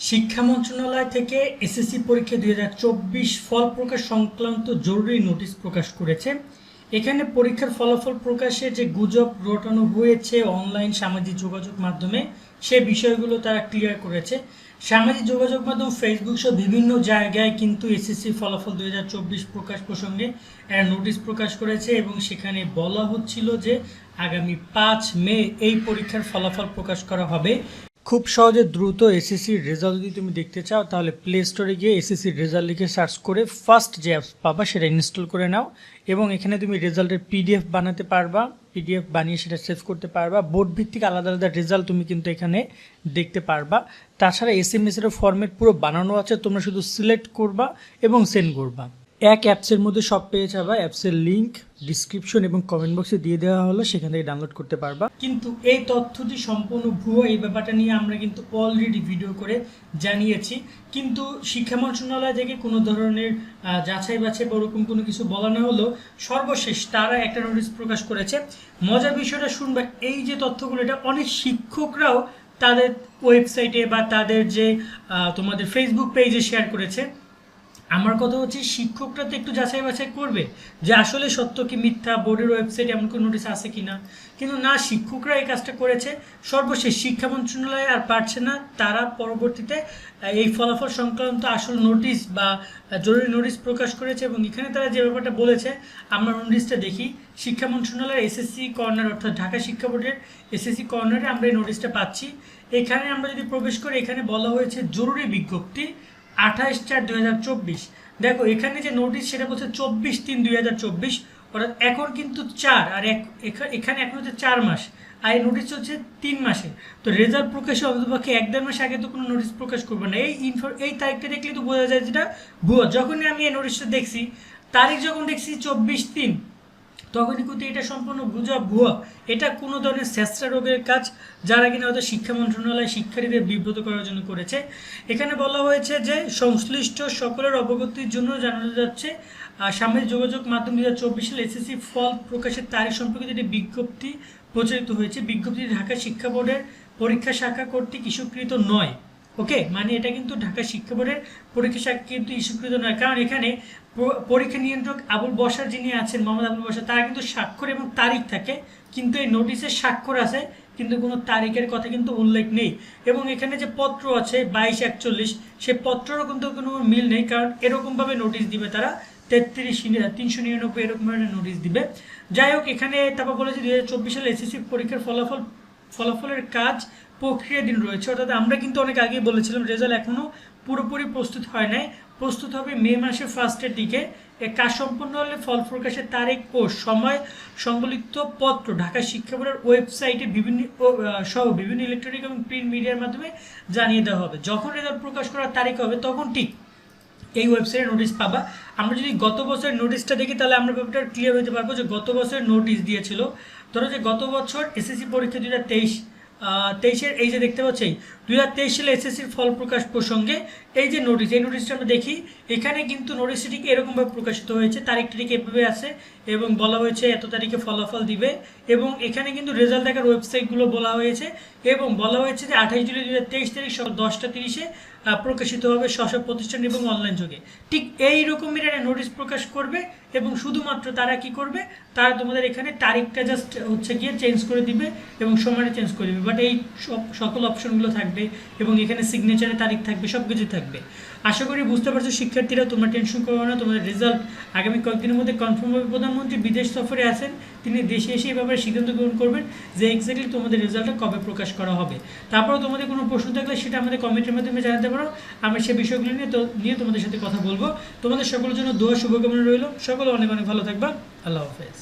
শিক্ষা মন্ত্রণালয় থেকে এসএসসি পরীক্ষা দুই হাজার চব্বিশ ফল প্রকাশ সংক্রান্ত জরুরি নোটিশ প্রকাশ করেছে। এখানে পরীক্ষার ফলাফল প্রকাশে যে গুজব রটানো হয়েছে অনলাইন সামাজিক যোগাযোগ মাধ্যমে, সে বিষয়গুলো তারা ক্লিয়ার করেছে। সামাজিক যোগাযোগ মাধ্যম ফেসবুক সহ বিভিন্ন জায়গায় কিন্তু এসএসসি ফলাফল দুই হাজার চব্বিশ প্রকাশ প্রসঙ্গে একটা নোটিশ প্রকাশ করেছে এবং সেখানে বলা হচ্ছিল যে আগামী পাঁচ মে এই পরীক্ষার ফলাফল প্রকাশ করা হবে। খুব সহজে দ্রুত এসএসসির রেজাল্ট যদি তুমি দেখতে চাও, তাহলে প্লে স্টোরে গিয়ে এসএসসির রেজাল্ট লিখে সার্চ করে ফার্স্ট যে অ্যাপস পাবা সেটা ইনস্টল করে নাও এবং এখানে তুমি রেজাল্টের পিডিএফ বানাতে পারবা পিডিএফ বানিয়ে সেটা সেভ করতে পারবা। বোর্ড ভিত্তিক আলাদা আলাদা রেজাল্ট তুমি কিন্তু এখানে দেখতে পারবা। তাছাড়া এস এম এস এর ফর্মেট পুরো বানানো আছে, তোমরা শুধু সিলেক্ট করবা এবং সেন্ড করবা। এক অ্যাপসের মধ্যে সব পেয়ে যাবা। অ্যাপসের লিঙ্ক ডিসক্রিপশন এবং কমেন্ট বক্সে দিয়ে দেওয়া হলো, সেখান থেকে ডাউনলোড করতে পারবা। কিন্তু এই তথ্যটি সম্পূর্ণ ভুয়ো, এই ব্যাপারটা নিয়ে আমরা কিন্তু অলরেডি ভিডিও করে জানিয়েছি। কিন্তু শিক্ষা মন্ত্রণালয় থেকে কোনো ধরনের যাচাই বাছাই বা ওরকম কোনো কিছু বলা না হলেও সর্বশেষ তারা একটা নোটিশ প্রকাশ করেছে। মজার বিষয়টা শুনবা, এই যে তথ্যগুলো, এটা অনেক শিক্ষকরাও তাদের ওয়েবসাইটে বা তাদের যে তোমাদের ফেসবুক পেজে শেয়ার করেছে। আমার কথা হচ্ছে শিক্ষকরা তো একটু যাচাই বাছাই করবে যে আসলে সত্য কি মিথ্যা, বোর্ডের ওয়েবসাইটে এমন কোনো নোটিশ আছে কি না কিন্তু না, শিক্ষকরা এই কাজটা করেছে। সর্বশেষ শিক্ষা মন্ত্রণালয় আর পারছে না তারা পরবর্তীতে এই ফলাফল সংক্রান্ত আসল নোটিশ বা জরুরি নোটিশ প্রকাশ করেছে এবং এখানে তারা যে ব্যাপারটা বলেছে, আমরা নোটিশটা দেখি। শিক্ষা মন্ত্রণালয়ের এসএসসি কর্নার অর্থাৎ ঢাকা শিক্ষা বোর্ডের এসএসসি কর্নারে আমরা এই নোটিশটা পাচ্ছি। এখানে আমরা যদি প্রবেশ করি, এখানে বলা হয়েছে জরুরি বিজ্ঞপ্তি। আঠাইশ চার দুই হাজার চব্বিশ। দেখো, এখানে যে নোটিশ সেটা বলছে চব্বিশ তিন দুই হাজার চব্বিশ। অর্থাৎ এখন কিন্তু চার, আর এক এখানে এখন হচ্ছে চার মাস। আর এই নোটিশ চলছে তিন মাসে। তো রেজাল্ট প্রকাশে অন্ততপক্ষে এক দেড় মাস আগে তো কোনো নোটিশ প্রকাশ করবে না। এই ইনফো এই তারিখটা দেখলে তো বোঝা যায় যেটা ভুয়া। যখনই আমি এই নোটিশটা দেখছি, তারিখ যখন দেখছি, চব্বিশ তিন। তখনই কিন্তু এটা সম্পূর্ণ গুজব ভুয়া। এটা কোনো ধরনের স্যাস্ত্রা রোগের কাজ যারা কিনা হয়তো শিক্ষা মন্ত্রণালয় শিক্ষার্থীদের বিব্রত করার জন্য করেছে। এখানে বলা হয়েছে যে সংশ্লিষ্ট সকলের অবগতির জন্য জানানো যাচ্ছে আহ, সামাজিক যোগাযোগ মাধ্যম দু হাজার চব্বিশ সালে এসএসসি ফল প্রকাশের তারিখ সম্পর্কিত একটি বিজ্ঞপ্তি প্রচারিত হয়েছে। বিজ্ঞপ্তি ঢাকা শিক্ষা বোর্ডের পরীক্ষা শাখা কর্তৃক ইস্যুকৃত নয়। ওকে? মানে এটা কিন্তু ঢাকা শিক্ষা বোর্ডের পরীক্ষা শাখা কিন্তু ইস্যুকৃত নয়। কারণ এখানে পরীক্ষা নিয়ন্ত্রক আবুল বসার যিনি আছেন, মোহাম্মদ আবুল বসার তারা কিন্তু স্বাক্ষর এবং তারিখ থাকে, কিন্তু এই নোটিশে স্বাক্ষর আছে, কিন্তু কোনো তারিখের কথা কিন্তু উল্লেখ নেই। এবং এখানে যে পত্র আছে, বাইশ একচল্লিশ, সে পত্রেরও কিন্তু কোনো মিল নেই, কারণ এরকমভাবে নোটিশ দিবে তারা, তেত্রিশ তিনশো নিরানব্বই এরকম ধরনের নোটিশ দিবে। যাই হোক, এখানে তারপর বলেছে দু হাজার চব্বিশ সালে এসএসসি পরীক্ষার ফলাফল ফলাফলের কাজ প্রক্রিয়াধীন রয়েছে। অর্থাৎ আমরা কিন্তু অনেক আগেই বলেছিলাম, রেজাল্ট এখনও পুরোপুরি প্রস্তুত হয় নাই। প্রস্তুত হবে মে মাসের ফার্স্টের দিকে। কাজ সম্পন্ন হলে ফল প্রকাশের তারিখ ও সময় সংবলিত পত্র ঢাকা শিক্ষা বোর্ডের ওয়েবসাইটে বিভিন্ন সহ বিভিন্ন ইলেকট্রনিক এবং প্রিন্ট মিডিয়ার মাধ্যমে জানিয়ে দেওয়া হবে। যখন রেজাল্ট প্রকাশ করার তারিখ হবে, তখন ঠিক এই ওয়েবসাইটে নোটিশ পাবা। আমরা যদি গত বছরের নোটিশটা দেখি, তাহলে আমরা ব্যাপারটা ক্লিয়ার হতে পারব যে গত বছরের নোটিশ দিয়েছিল। ধরো যে গত বছর এসএসসি পরীক্ষা দু হাজার তেইশ তেইশের এই যে দেখতে পাচ্ছি দু হাজার তেইশ সালে এসএসসির ফল প্রকাশ প্রসঙ্গে এই যে নোটিশ এই নোটিশটা আমরা দেখি এখানে কিন্তু নোটিশটি ঠিক এরকমভাবে প্রকাশিত হয়েছে তারিখটা ঠিক এভাবে আছে এবং বলা হয়েছে এত তারিখে ফলাফল দিবে এবং এখানে কিন্তু রেজাল্ট দেখার ওয়েবসাইটগুলো বলা হয়েছে এবং বলা হয়েছে যে আঠাশ জুলাই দু হাজার তেইশ তারিখ সকাল দশটা তিরিশে প্রকাশিত হবে স্ব প্রতিষ্ঠান এবং অনলাইন যুগে। ঠিক এই রকমের একটা নোটিশ প্রকাশ করবে এবং শুধুমাত্র তারা কি করবে? তারা তোমাদের এখানে তারিখটা জাস্ট হচ্ছে গিয়ে চেঞ্জ করে দিবে এবং সময়টা চেঞ্জ করে দিবে। বাট এই সব, সকল অপশনগুলো থাকবে এবং এখানে সিগনেচারের তারিখ থাকবে সব কিছু থাকবে। আশা করি বুঝতে পারছ শিক্ষার্থীরা, তোমরা টেনশন করো না, তোমাদের রেজাল্ট আগামী কয়েকদিনের মধ্যে কনফার্ম হবে। প্রধানমন্ত্রী বিদেশ সফরে আছেন, তিনি দেশে এসে এই ব্যাপারে সিদ্ধান্ত গ্রহণ করবেন যে এক্স্যাক্টলি তোমাদের রেজাল্টটা কবে প্রকাশ করা হবে। তারপরে তোমাদের কোনো প্রশ্ন থাকলে সেটা আমাদের কমেন্টের মাধ্যমে জানাতে পারো। আমরা সে বিষয়গুলো নিয়ে তো, নিয়ে তোমাদের সাথে কথা বলব। তোমাদের সকলের জন্য দোয়া, শুভকামনা রইল। সকলে অনেক অনেক ভালো থাকবা। আল্লাহ হাফেজ।